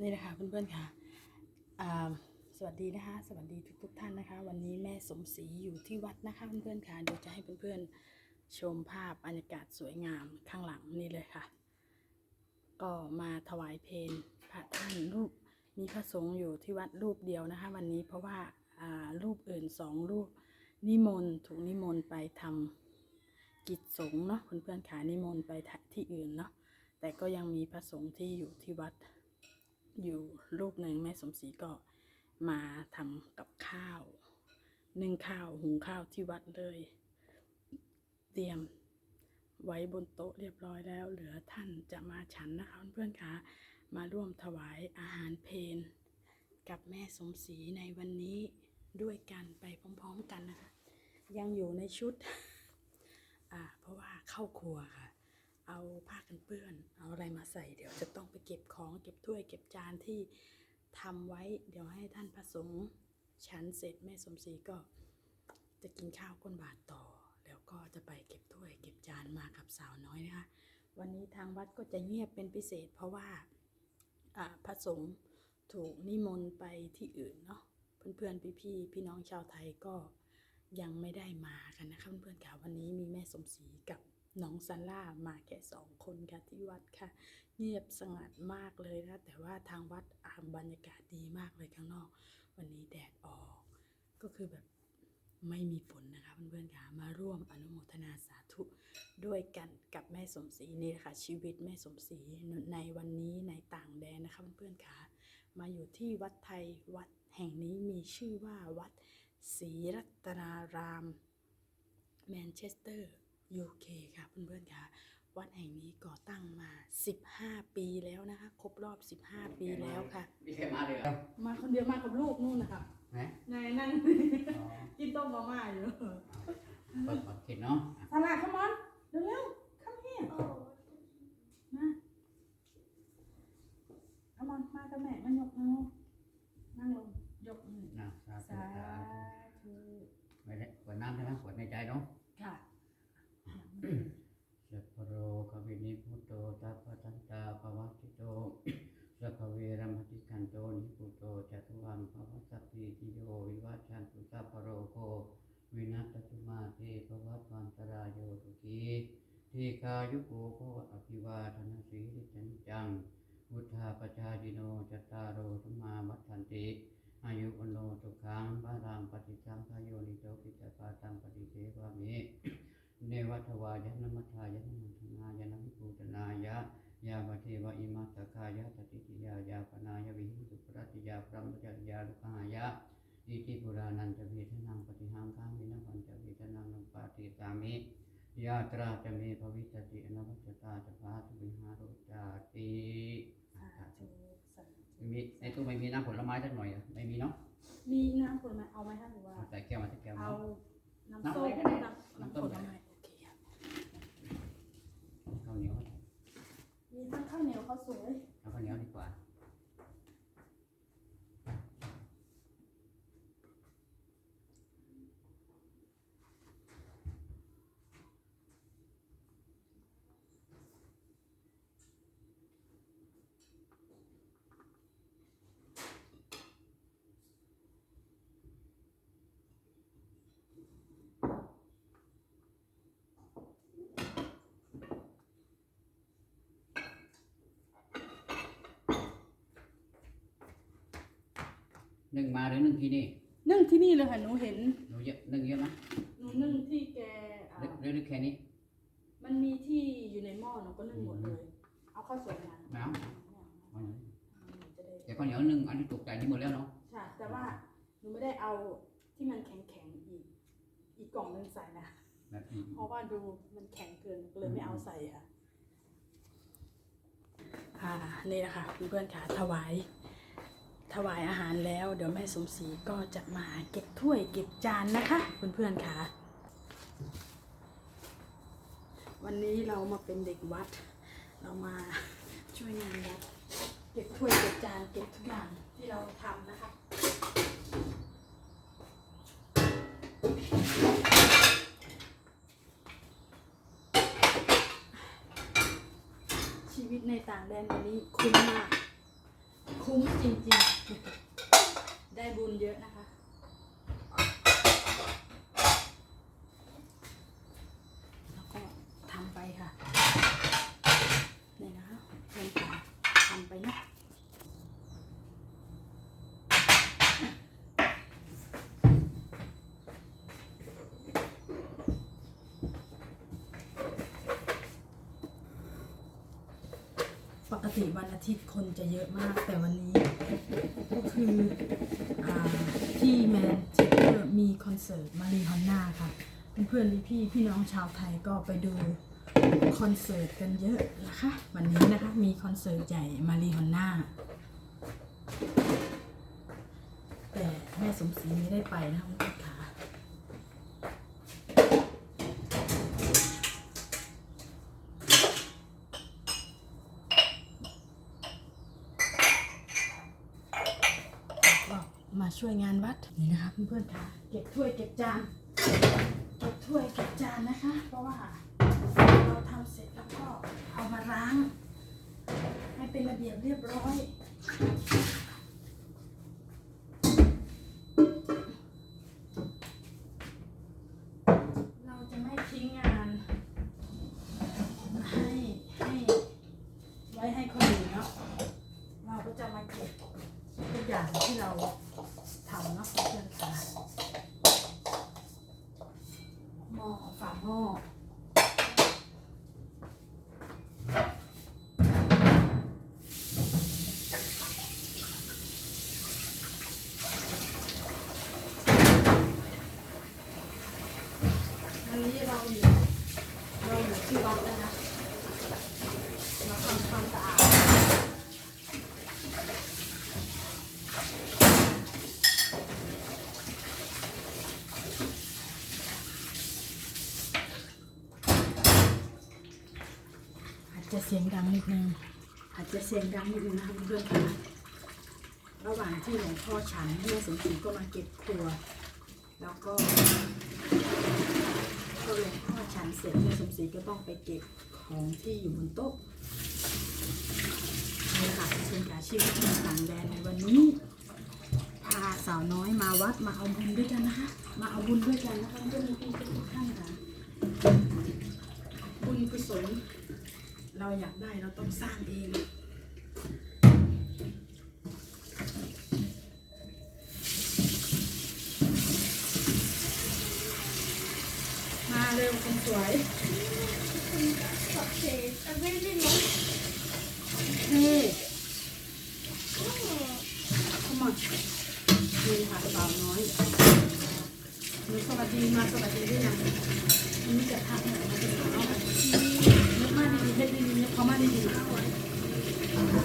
นี่นะคะเพื่อนๆค่ะสวัสดีนะคะ สวัสดีทุกๆท่านนะคะ วันนี้แม่สมศรีอยู่ที่วัดนะคะเพื่อนๆค่ะเดี๋ยวจะให้เพื่อนๆชมภาพบรรยากาศสวยงามข้างหลังนี่เลยค่ะ ก็มาถวายเพลพระท่านรูปมีพระสงฆ์อยู่ที่วัดรูปเดียวนะคะ วันนี้เพราะว่ารูปอื่นสองรูปนิมนต์ถูกนิมนต์ไปทำกิจสงฆ์เนาะเพื่อนๆค่ะนิมนต์ไปที่อื่นเนาะแต่ก็ยังมีพระสงฆ์ที่อยู่ที่วัด อยู่รูปหนึ่งแม่สมศรีก็มาทำกับข้าวนึ่งข้าวหุงข้าวที่วัดเลย เตรียมไว้บนโต๊ะเรียบร้อยแล้ว เหลือท่านจะมาฉันนะคะเพื่อนๆคะมาร่วมถวายอาหารเพนกับแม่สมศรีในวันนี้ด้วยกันไปพร้อมๆกันนะคะ ยังอยู่ในชุด อ่า เพราะว่าเข้าครัวค่ะ เอาผ้ากันเปื้อน เอาอะไรมาใส่ เดี๋ยวจะต้องไปเก็บของเก็บถ้วยเก็บจานที่ทำไว้ เดี๋ยวให้ท่านพระสงฆ์ฉันเสร็จแม่สมศรีก็จะกินข้าวก้นบาทต่อ แล้วก็จะไปเก็บถ้วย เก็บจานมากับสาวน้อยนะคะ วันนี้ทางวัดก็จะเงียบเป็นพิเศษ เพราะว่าพระสงฆ์ถูกนิมนต์ไปที่อื่นเนาะเพื่อนๆพี่ๆพี่น้องชาวไทยก็ยังไม่ได้มากันนะคะเพื่อนๆค่ะวันนี้มีแม่สมศรีกับ น้องซันล่ามาแค่สองคนค่ะที่วัดค่ะ เงียบสงัดมากเลยนะ แต่ว่าทางวัดอาบรรยากาศดีมากเลยข้างนอก วันนี้แดดออก ก็คือแบบไม่มีฝนนะคะเพื่อนๆค่ะมาร่วมอนุโมทนาสาธุด้วยกันกับแม่สมศรีนี่ค่ะ ชีวิตแม่สมศรีในวันนี้ในต่างแดนนะคะเพื่อนๆค่ะมาอยู่ที่วัดไทยวัดแห่งนี้มีชื่อว่าวัดศรีรัตนารามแมนเชสเตอร์ UK ค่ะเพื่อนๆค่ะวัดแห่งนี้ก่อตั้งมา 15 ปีแล้วนะคะ ครบรอบ 15 ปีแล้วค่ะ มีใครมาเลยเหรอ มาคนเดียวมากับลูกนู่นนะคะไหน นายนั่ง อ๋อกินต้มมาม่าอยู่เปิดหมดคิดเนาะสลัดขมอนเร็วๆเข้าเฮียมาขมอนมากับแม่มายกมือนั่งลงยกมือ นะสาธุ สา สาธุ ธุ ไม่ได้ขวดน้ำใช่ไหมขวดในใจเนาะ ค่ะ สัพพโรกวินิพุตโตตัพพะทันตาภวัติโตสัพพเวรมติกันโตนิพุตโตจัตุวังภวสัพพิติโยวิวัชชันตุสัพพโรโควินัสตุมาเตภวัตวันตรายโยตุกี ทีคายุโกโคอภิวาทนาสีริจันจังพุทธาปชาดิโนจัตตารโอธรรมาวัฏันติอายุวโนทุกขังบารังปฏิสังขโยนิโตปิจปาตังปฏิเทวามิเนวัตวายนมัทธายนะมัทนายนะวิปูตนายะยาปเทวอิมาสกายะตติติยายาปนายวิหิสุปรติยาพระมุจยาลุกหายะอิติปุรานันจะเวทนังปฏิหังคังวินาพันจะเวทนังนุปาติสามิ ยาตราจะเมภวิสติอนัวัจตาจะพาตุวิหารุจาติสาธุสาธุมีในตู้ไม่มีน้ำผลไม้สักหน่อยเหรอไม่มีเนาะมีน้ำผลไม้เอาไหมคะหรือว่าเอาใส่แก้วมาสักแก้วเอาเนาะน้ำส้มน้ำอะไรก็ได้น้ำน้ำน้ำส้ผมลไม้โอเคครับข้าวเหนียวมีทั้งข้าวเหนียวข้าวสวยเอาข้าวเหนียวดีกว่า นึ่งมาหรือนึ่งที่นี่นึ่งที่นี่เลยค่ะหนูเห็นหนูเยอะนึ่งเยอะไหมหนูนึ่งที่แกอ่าหรือหรือหรือแค่นี้มันมีที่อยู่ในหม้อหนูก็นึ่งหมดเลย เอาข้าวสวยมาไม่เอาไม่เอาเอาหน่อยหนูจะได้เดี๋ยวข้าวเหนียวนึ่งอันที่ตกใจนี่หมดแล้วเนาะใช่แต่ว่าหนูไม่ได้เอาที่มันแข็งแข็งๆอีก อีกกล่องนึงใส่นะแบบนี้เพราะว่าดูมันแข็งเกินก็เลยไม่เอาใส่ค่ะอ่านี่แหละค่ะเพื่อนๆค่ะถวาย ถวายอาหารแล้ว เดี๋ยวแม่สมศรีก็จะมาเก็บถ้วยเก็บจานนะคะ เพื่อนๆค่ะ วันนี้เรามาเป็นเด็กวัด เรามาช่วยงานวัดเก็บถ้วยเก็บจานเก็บทุกอย่างที่เราทำนะคะชีวิตในต่างแดนวันนี้คุ้มมาก คุ้มจริงๆ ได้บุญเยอะนะคะ แล้วก็ทำไปค่ะ นี่นะคะเพื่อนค่ะทำไปนะ ป กติวันอาทิตย์คนจะเยอะมาก แต่วันนี้ก็คืออที่แมนเชสเตอร์มีคอนเสิร์ตมารีฮอนนาค่ะ เพื่อนๆพี่พี่น้องชาวไทยก็ไปดูคอนเสิร์ตกันเยอะนะคะ วันนี้นะคะมีคอนเสิร์ตใหญ่มารีฮอนนาแต่แม่สมศรีไม่ได้ไปนะคะคุณผู้ช มค่ะก็มาช่วยงานวัดนี่นะคะเพื่อนๆค่ะเก็บถ้วยเก็บจานเก็บถ้วยเก็บจานนะคะ เพราะว่าเราทำเสร็จแล้วก็เอามาล้าง ให้เป็นระเบียบเรียบร้อยเราจะไม่ทิ้งงานให้ให้ไว้ให้คนอื่นเนาะเราก็จะมาเก็บทุกอย่างที่เราทำเนาะเพื่อนๆค่ะหม้อฝาหม้ออันนี้เราอยู่เราอยู่ที่วัดแล้วนะเราทำความสะอาด อาจจะ เสียงดังนิดนึงอาจจะเสียงดังนิดนึงนะคะเพื่อนๆค่ะระหว่างที่หลวงพ่อฉันแม่สมศรีก็มาเก็บครัว แล้วก็พอหลวงพ่อฉันเสร็จแม่สมศรีก็ต้องไปเก็บของที่อยู่บนโต๊ะนี่ค่ะเป็นกาชีวิตต่างแดนในวันนี้พาสาวน้อยมาวัดมาเอาบุญด้วยกันนะคะ มาเอาบุญด้วยกันนะคะเพื่อนๆทุกท่านค่ะบุญกุศล เราอยากได้เราต้องสร้างเอง มาเร็วคนสวย Okay, I'm going to make เฮ้ขมอนนี่ค่ะสาวน้อยหนูสวัสดีมาสวัสดีด้วยยังอันนี้จะทักหน่อยมาเป็นสาวน้อยเยอะมากดีๆเฮ็ดดีๆเนี่ยเขามาดีๆไปแล้วนะคะ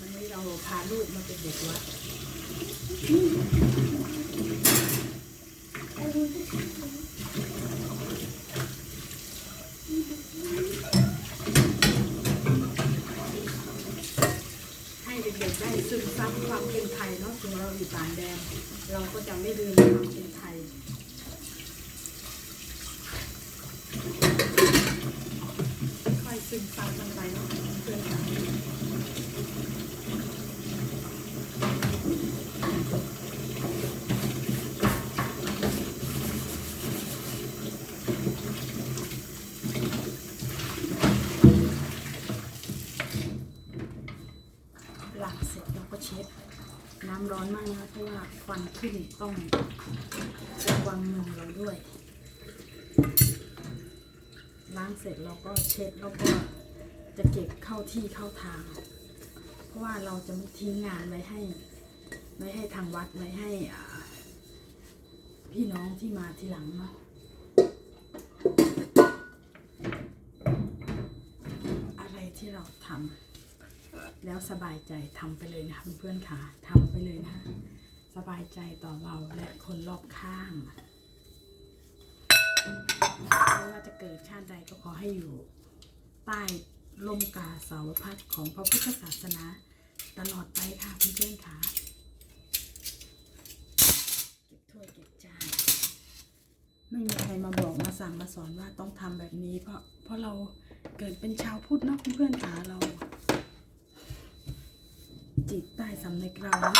วันนี้เราพา ลูกมาเป็นเด็กวัดให้เด็กๆได้ซึมซับความเป็นไทยเนาะถึงเราอยู่ต่างแดนเราก็จะไม่ลืมความเป็นไทย ค่อยซึมซับมันไปเนาะเพื่อนกันหลังเสร็จเราก็เช็ด น้ำร้อน มากนะเพราะว่าควันขึ้นต้องระวังมือเราด้วย ล้างเสร็จเราก็เช็ดแล้วก็จะเก็บเข้าที่เข้าทาง เพราะว่าเราจะไม่ทิ้งงานไว้ให้ไว้ให้ทางวัดไว้ให้อาพี่น้องที่มาทีหลังเนาะอะไรที่เราทำ แล้วสบายใจทำไปเลยนะคะเพื่อนๆค่ะทำไปเลยนะคะสบายใจต่อเราและคนรอบข้างไม่ว่าจะเกิดชาติใดก็ขอให้อยู่ ใต้ลมกาเสาวพัดของพระพุทธศาสนา ตลอดไปค่ะเพื่อนๆค่ะเก็บถ้วยเก็บจานไม่มีใครมาบอกมาสั่งมาสอนว่าต้องทำแบบนี้ เพราะเพราะเราเกิดเป็นชาวพุทธเนาะเพื่อนๆขาเรา จิตใต้สำนึกเรานะ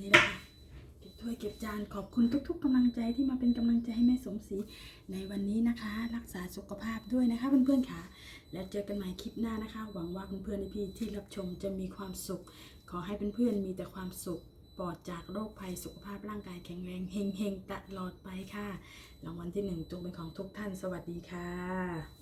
นี่นะคะเก็บถ้วยเก็บจานขอบคุณทุก ๆกำลังใจที่มาเป็นกำลังใจให้แม่สมศรีในวันนี้นะคะ รักษาสุขภาพด้วยนะคะเพื่อนๆค่ะ แล้วเจอกันใหม่คลิปหน้านะคะ หวังว่าเพื่อนๆในพี่ที่รับชมจะมีความสุข ขอให้เพื่อนๆมีแต่ความสุขปลอดจากโรคภัยสุขภาพร่างกายแข็งแรงเฮงๆตลอดไปค่ะรางวัลที่หนึ่งจงเป็นของทุกท่านสวัสดีค่ะ